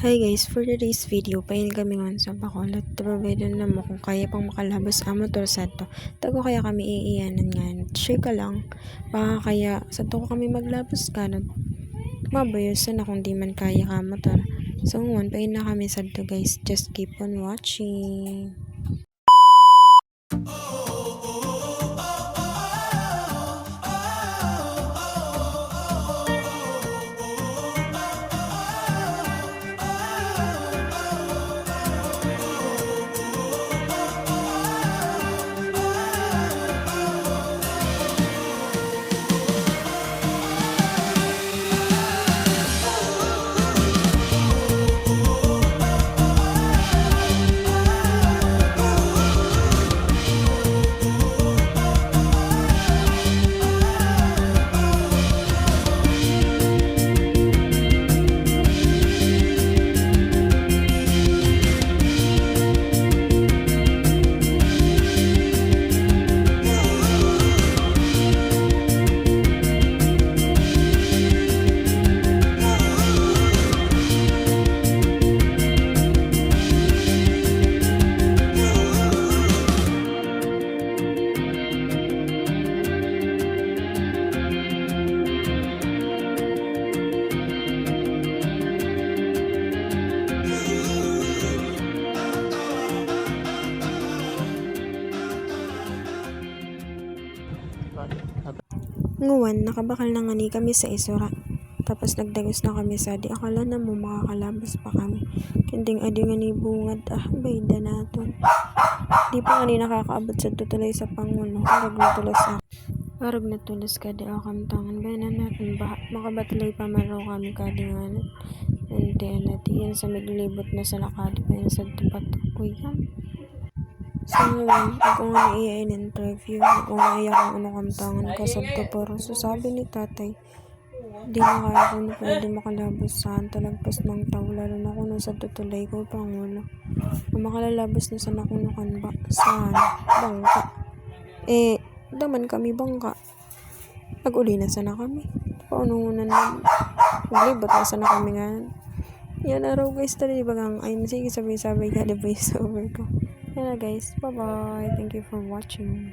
Hi guys, for today's video, pain kami ngayon sa Bacolod. Provide na mo kung kaya pang makalabas amo to sa to. Tago kaya kami iiyanan nga. Share ka lang. Baka kaya sa to kami maglabas ka. Mabayosan na kung di man kaya ka mo to. So ngayon, pain na kami sa to guys. Just keep on watching. Nguwan, nakabakal na nga ni kami sa isura. Tapos nagdagos na kami sa di akala na mo makakalabas pa kami. Kending adi nga ni bungad ah bayda naton. Di pa nga ni nakakaabot sa tutulay sa pangulo. Arag na tulos sa Arag na tulos ka di akam tangan. Bayan na natin ba makabatalay pa maro kami kadi nga na. Nanti na tiyan sa miglibot na sa lakadi pa yan sa tupat. Uy So ngayon, ako nga iya in interview, ako nga iya kung ano kamtangan ka sa pero so sabi ni tatay, di na kaya ko na pwede makalabas saan talagpas ng tao, lalo na kung nasa tutulay ko pangulo. Kung makalalabas na sa nakunukan ba, saan? Bangka. Eh, daman kami bangka. Nag-uli na sana kami. Paunungunan na, naglibot na sana kami nga. Yan na raw guys, tali bagang, ay sige sabay-sabay ka, di ba over ko. Na guys, bye bye. Thank you for watching.